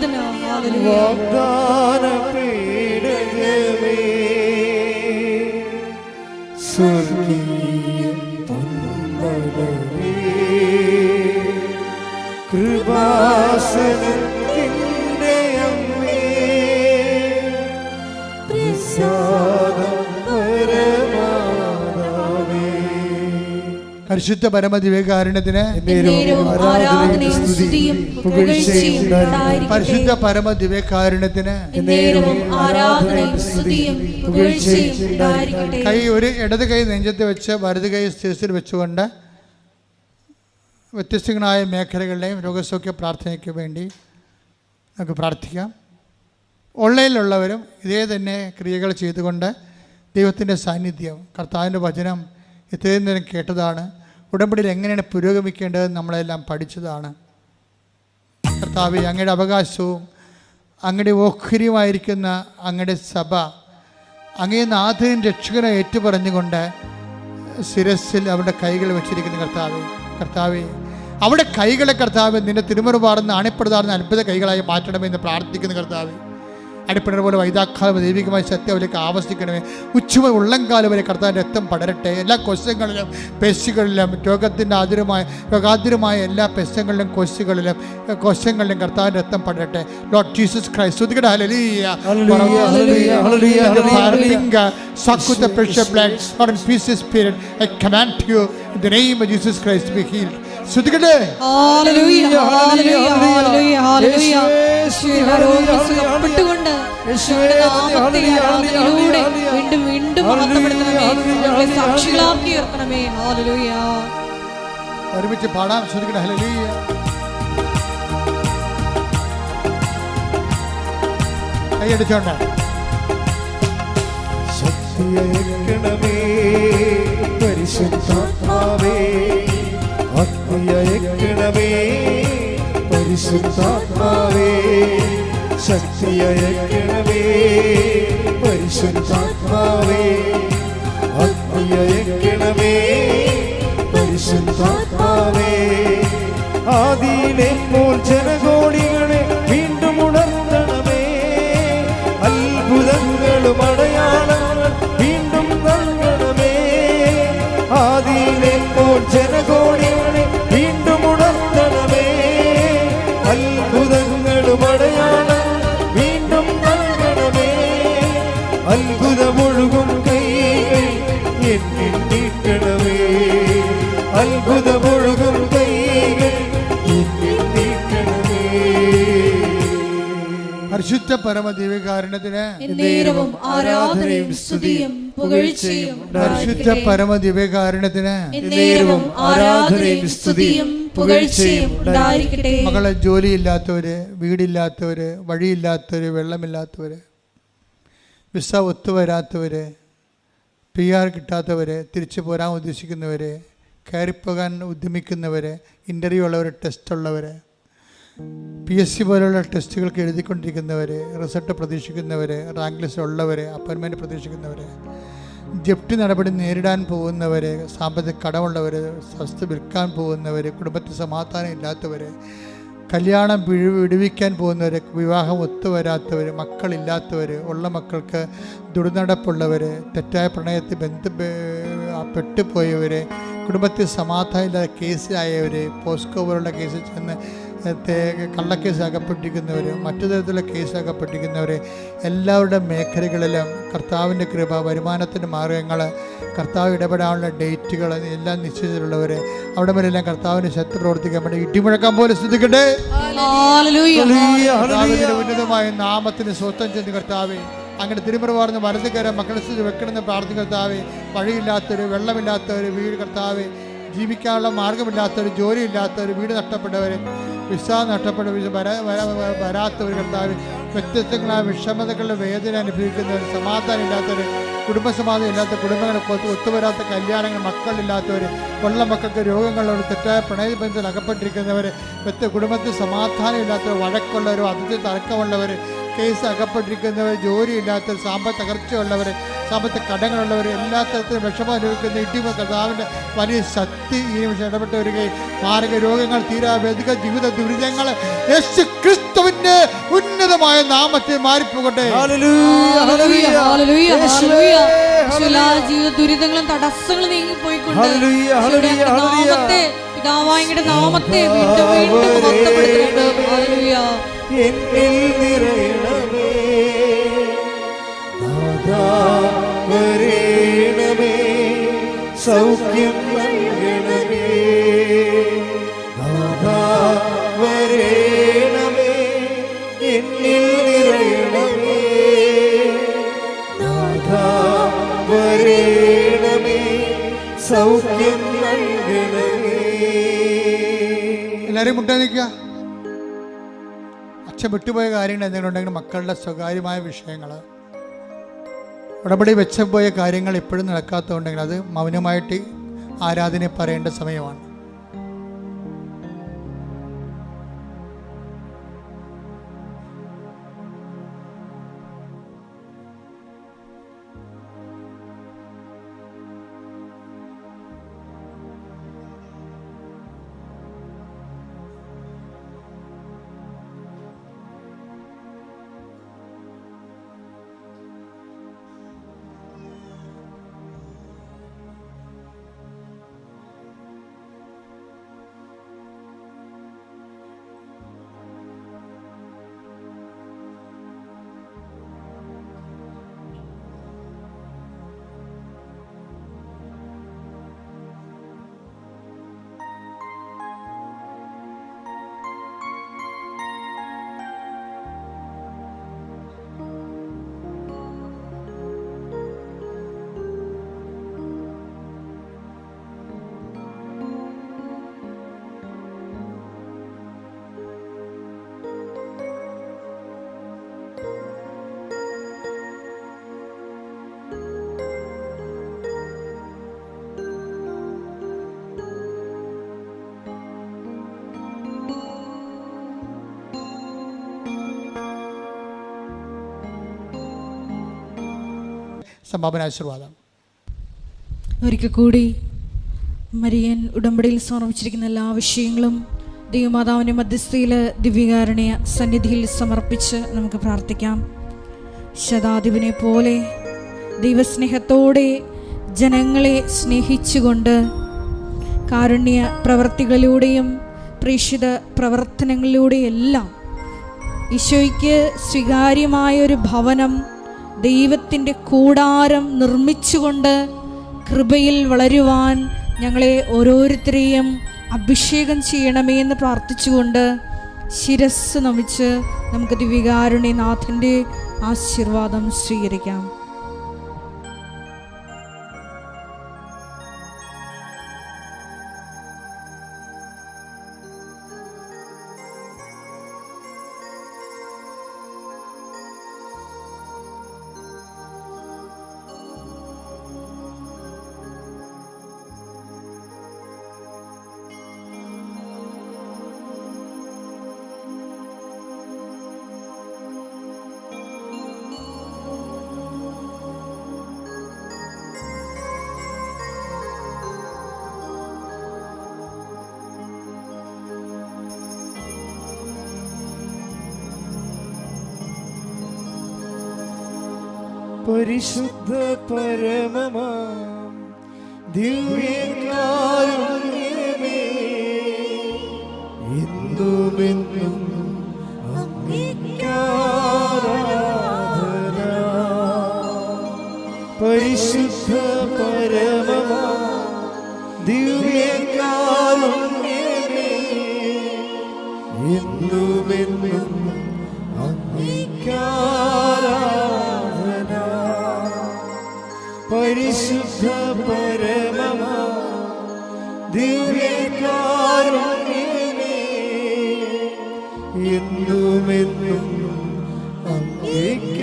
ആരാധന വാഗ്ദാന പീഠകമേ സ്വർഗീയ പരിശുദ്ധ പരമദിവ്യകാരുണ്യത്തിന് പരിശുദ്ധ പരമദിവ്യകാരുണ്യത്തിന് കൈ ഒരു ഇടത് കൈ നെഞ്ചത്ത് വെച്ച് വലത് കൈ സ്ഥിരത്തിൽ വെച്ചുകൊണ്ട് വ്യത്യസ്തങ്ങളായ മേഖലകളുടെയും രോഗസൗഖ്യ പ്രാർത്ഥനയ്ക്ക് വേണ്ടി നമുക്ക് പ്രാർത്ഥിക്കാം. ഓൺലൈനിലുള്ളവരും ഇതേ തന്നെ ക്രിയകൾ ചെയ്തുകൊണ്ട് ദൈവത്തിന്റെ സാന്നിധ്യം കർത്താവിന്റെ വചനം ഇത്രയും നേരം കേട്ടതാണ്. ഉടമ്പടിയിൽ എങ്ങനെയാണ് പുരോഗമിക്കേണ്ടതെന്ന് നമ്മളെല്ലാം പഠിച്ചതാണ്. കർത്താവ് അങ്ങയുടെ അവകാശവും അങ്ങയുടെ ഓഹരിയുമായിരിക്കുന്ന അങ്ങയുടെ സഭ അങ്ങേ നാഥനും രക്ഷകനെ ഏറ്റുപറഞ്ഞുകൊണ്ട് ശിരസിൽ അവരുടെ കൈകൾ വെച്ചിരിക്കുന്ന കർത്താവ്. കർത്താവെ അവിടെ കൈകളെ കർത്താവ് നിന്റെ തിരുമറുപാടുന്ന അണിപ്പെടുതാറുന്ന അത്ഭുത കൈകളായി മാറ്റണമെന്ന് പ്രാർത്ഥിക്കുന്ന കർത്താവ്. അടിപ്പിണർ പോലെ വൈതാക്കാലം ദൈവികമായ സത്യം അവരിലേക്ക് ആവശ്യിക്കണമേ ഉച്ചമ ഉള്ളംകാലം വരെ കർത്താൻ രക്തം പടരട്ടെ. എല്ലാ കൊശങ്ങളിലും പെശുകളിലും രോഗത്തിന്റെ ആതുരമായ രോഗാതുരമായ എല്ലാ പെശങ്ങളിലും കൊശുകളിലും കൊശങ്ങളിലും കർത്താൻ രക്തം പടരട്ടെ. Lord Jesus Christ Christ hallelujah hallelujah, hallelujah, hallelujah, hallelujah. finger, suck with the precious blood, or in peace spirit. I command you in the name of Jesus Christ to be healed. നാമത്തെ ആരാധനയിലൂടെ വീണ്ടും വീണ്ടും സാക്ഷികളാക്കി ഉയർത്തണമേ. Hallelujah ഒരുമിച്ച് പാടാം. ശ്രുതികട്ടെ hallelujah. കൈയടിച്ചോണ്ട്. ശക്തിയയക്കണമേ പരിശുദ്ധാത്മാവേ. അഗ്നിയയക്കണമേ പരിശുദ്ധാത്മാവേ ശക്തിയയക്കണമേ. പരിശുദ്ധാത്മാവേ അഗ്നിയയക്കണമേ പരിശുദ്ധാത്മാവേ ആദിയിലെ പോൽ പരിശുദ്ധ പരമ ദിവ്യകാരുണ്യത്തിന് ആരാധനയും സ്തുതിയും പുകഴ്ചയും പരിശുദ്ധ പരമദിവ്യകാരണത്തിന് പരമ ദിവ്യകാരുണ്യത്തിന് ആരാധനയും സ്തുതിയും പുകഴ്ചയും ഉണ്ടായിരിക്കട്ടെ. മകളെ ജോലിയില്ലാത്തവര് വീടില്ലാത്തവര് വഴിയില്ലാത്തവര് വെള്ളമില്ലാത്തവര് വിസ ഒത്തുവരാത്തവര് പി ആർ കിട്ടാത്തവര് തിരിച്ചു പോരാൻ ഉദ്ദേശിക്കുന്നവര് കയറിപ്പോകാൻ ഉദ്യമിക്കുന്നവര് ഇന്റർവ്യൂ ഉള്ളവർ ടെസ്റ്റ് ഉള്ളവർ പി എസ് സി പോലുള്ള ടെസ്റ്റുകൾക്ക് എഴുതിക്കൊണ്ടിരിക്കുന്നവർ റിസൾട്ട് പ്രതീക്ഷിക്കുന്നവർ റാങ്ക് ലിസ്റ്റ് ഉള്ളവർ അപ്പോയിൻമെന്റ് പ്രതീക്ഷിക്കുന്നവർ ജപ്തി നടപടി നേരിടാൻ പോകുന്നവർ സാമ്പത്തിക കടമുള്ളവർ സ്വസ്ഥ വിൽക്കാൻ പോകുന്നവർ കുടുംബത്തിൽ സമാധാനം ഇല്ലാത്തവർ കല്യാണം വിഴു വിടുവിക്കാൻ പോകുന്നവർ വിവാഹം ഒത്തുവരാത്തവർ മക്കളില്ലാത്തവർ ഉള്ള മക്കൾക്ക് ദുർനടപ്പുള്ളവർ തെറ്റായ പ്രണയത്തിൽ ബന്ധ പെട്ടുപോയവർ കുടുംബത്തിൽ സമാധാനമില്ലാത്ത കേസിലായവർ പോസ്കോ പോലുള്ള കേസിൽ ചെന്ന് കള്ളക്കേസ് അകപ്പെട്ടിരിക്കുന്നവർ മറ്റു തരത്തിലുള്ള കേസ് അകപ്പെട്ടിരിക്കുന്നവർ എല്ലാവരുടെ മേഖലകളിലും കർത്താവിന്റെ കൃപ വരുമാനത്തിന്റെ മാർഗങ്ങൾ കർത്താവ് ഇടപെടാനുള്ള ഡേറ്റുകൾ എല്ലാം നിശ്ചയിച്ചിട്ടുള്ളവർ അവിടെ വരെല്ലാം കർത്താവിന്റെ ശക്തി പ്രവർത്തിക്കാൻ വേണ്ടി ഇടിമുഴക്കാൻ പോലെ ശ്രദ്ധിക്കട്ടെ? ഉന്നതമായ നാമത്തിന് സ്വത്തം ചെന്ന് കർത്താവ് അങ്ങനെ തിരുമുറവാർന്ന് വലത് കയറാൻ മക്കളെ സ്ഥിതി വെക്കണമെന്ന് പ്രാർത്ഥിക്കർത്താവ് വഴിയില്ലാത്തൊരു വെള്ളമില്ലാത്തവർ വീട് കർത്താവെ ജീവിക്കാനുള്ള മാർഗമില്ലാത്തവർ ജോലിയില്ലാത്തവർ വീട് നഷ്ടപ്പെട്ടവർ വിസ നഷ്ടപ്പെട്ട വരാത്തവർ കർത്താവ് വ്യത്യസ്തങ്ങളായ വിഷമതകളുടെ വേദന അനുഭവിക്കുന്നവർ സമാധാനം ഇല്ലാത്തവർ കുടുംബസമാധാനം ഇല്ലാത്ത കുടുംബങ്ങളെ ഒത്തു- ഒത്തുവരാത്ത കല്യാണങ്ങൾ മക്കളില്ലാത്തവർ കൊള്ള മക്കൾക്ക് രോഗങ്ങളുള്ള തെറ്റായ പ്രണയബന്ധത്തിൽ അകപ്പെട്ടിരിക്കുന്നവർ വ്യക്തി കുടുംബത്തിൽ സമാധാനം ഇല്ലാത്തവർ വഴക്കുള്ളവർ അതിഥി തർക്കമുള്ളവർ കേസ് അകപ്പെട്ടിരിക്കുന്നവർ ജോലിയില്ലാത്ത സാമ്പത്തിക തകർച്ചയുള്ളവർ സാമ്പത്തിക കടങ്ങളുള്ളവർ എല്ലാ തരത്തിലും വിഷമം അനുഭവിക്കുന്ന ഇടിമ കർത്താവിന്റെ വലിയ ശക്തി ഈ നിമിഷം ഇടപെട്ട് വരികയും മാരക രോഗങ്ങൾ തീരാവേദിക ജീവിത ദുരിതങ്ങൾ യേശു ക്രിസ്തുവിന്റെ ഉന്നതമായ നാമത്തെ മാറിപ്പോകട്ടെ. എല്ലാ ജീവിത ദുരിതങ്ങളും തടസ്സങ്ങളും നീങ്ങിപ്പോയിക്കൊണ്ട് ഹല്ലേലൂയ, ഹല്ലേലൂയ, ഹല്ലേലൂയ. നാമത്തെ നാമത്തെ വീണ്ടും വീണ്ടും. എന്നിൽ നിറയണമേ. വരേണമേ. സൗഖ്യം നൽകണമേ. വരേണമേ. എന്നിൽ നിറയണമേ. വരേണമേ. സൗഖ്യം നൽകണമേ. എല്ലാവരും മുട്ടേ അച്ഛൻ വിട്ടുപോയ കാര്യങ്ങൾ എന്തെങ്കിലും ഉണ്ടെങ്കിൽ മക്കളുടെ സ്വകാര്യമായ വിഷയങ്ങൾ. ഉടമ്പടി വെച്ച് പോയ കാര്യങ്ങൾ ഇപ്പോഴും നടക്കാത്തതുണ്ടെങ്കിൽ അത് മൗനമായിട്ട് ആരാധനയെ പറയേണ്ട സമയമാണ്. സമാപന ആശീർവാദം. ഒരിക്കൽ കൂടി മരിയൻ ഉടമ്പടിയിൽ സമർപ്പിച്ചിരിക്കുന്ന എല്ലാ വിഷയങ്ങളും ദൈവമാതാവിന്റെ മധ്യസ്ഥയിൽ ദിവ്യകാരുണ്യ സന്നിധിയിൽ സമർപ്പിച്ച് നമുക്ക് പ്രാർത്ഥിക്കാം. ശതാധിപനെ പോലെ ദൈവസ്നേഹത്തോടെ ജനങ്ങളെ സ്നേഹിച്ചുകൊണ്ട് കാരുണ്യ പ്രവർത്തികളിലൂടെയും പ്രേക്ഷിത പ്രവർത്തനങ്ങളിലൂടെയെല്ലാം ഈശോയ്ക്ക് സ്വീകാര്യമായ ഒരു ഭവനം ദൈവത്തിന്റെ കൂടാരം നിർമ്മിച്ചുകൊണ്ട് കൃപയിൽ വളരുവാൻ ഞങ്ങളെ ഓരോരുത്തരെയും അഭിഷേകം ചെയ്യണമേ എന്ന് പ്രാർത്ഥിച്ചുകൊണ്ട് ശിരസ് നമിച്ച് നമുക്ക് ദിവികാരുണ്യനാഥന്റെ ആശീർവാദം സ്വീകരിക്കാം. പരിശുദ്ധ പരമമാം ദിവ്യകാരുണ്യമേ എന്നുമെന്നും. പരിശുദ്ധ പരമമാം പരിശുദ്ധ പരമ ദിവ്യകാരുണ്യമേ എന്നുമെന്നും അങ്ങേക്കാരാധന